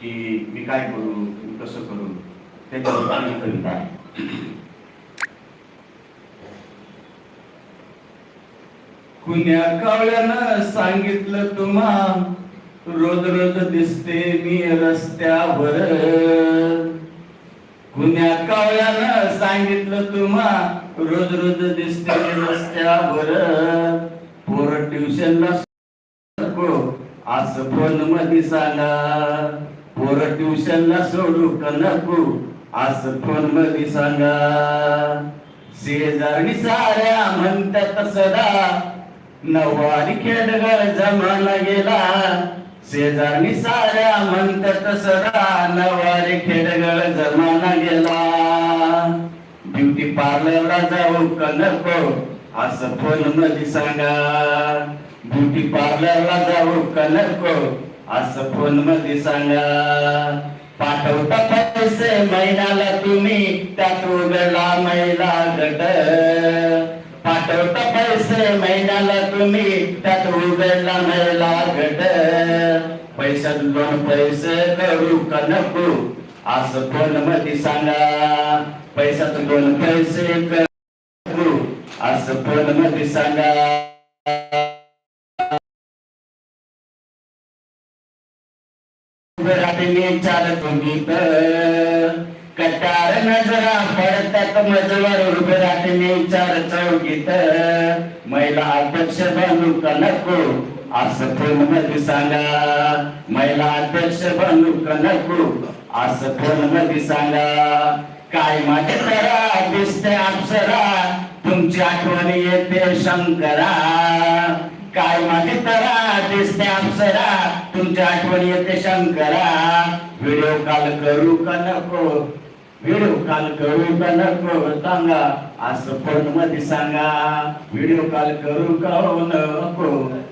की मी काय करू मी कसं करू? त्याच्यावर ही कविता कुण्या कावळ्यानं सांगितलं तुम्हा रोज रोज दिसते मी रस्त्यावर. कुण्या कावळ्यानं सांगितलं तुम्हा रोज रोज दिसते मी रस्त्यावर. पोर ट्युशनला असं फोनमध्ये सांगा. ट्यूशनला सोडू का नको? असं फोनमध्ये सांगा? शेजारी साऱ्या म्हणतात सदा. नवारी खेडगळ जमाना गेला. शेजारी साऱ्या म्हणतात सदा. नवारी खेडगळ जमाना गेला. ब्युटी पार्लरला जाऊ का नको? असं फोनमध्ये सांगा? ब्युटी पार्लरला जाऊ का नको? असं फोनमध्ये सांगा? पाठवता पैसे महिन्याला तुम्ही त्यात उघडला महिला गट. पाठवता पैसे महिन्याला तुम्ही त्यात उघडला महिला गट. पैशात दोन पैसे करू का नको? असं फोनमध्ये सांगा? पैशात दोन पैसे करू. असं फोनमध्ये सांगा? घरातली चालत गीत. कटार नजरा पडतात मजवर उभे राहते चार चौकीत. महिला अध्यक्ष बनू का नको असं फोनमध्ये सांगा. महिला अध्यक्ष बनू का नको असं फोनमध्ये सांगा. काय माझे तरा दिसते अप्सरा? तुमची आठवण येते शंकरा. काय माझी तरा दिसते अप्सरा. तुमच्या आठवण येते शंकरा. व्हिडिओ कॉल करू का नको? व्हिडिओ कॉल करू का नको? सांगा. असं फोनमध्ये सांगा. व्हिडिओ कॉल करू का हो नको?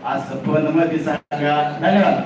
असं फोनमध्ये सांगा. धन्यवाद.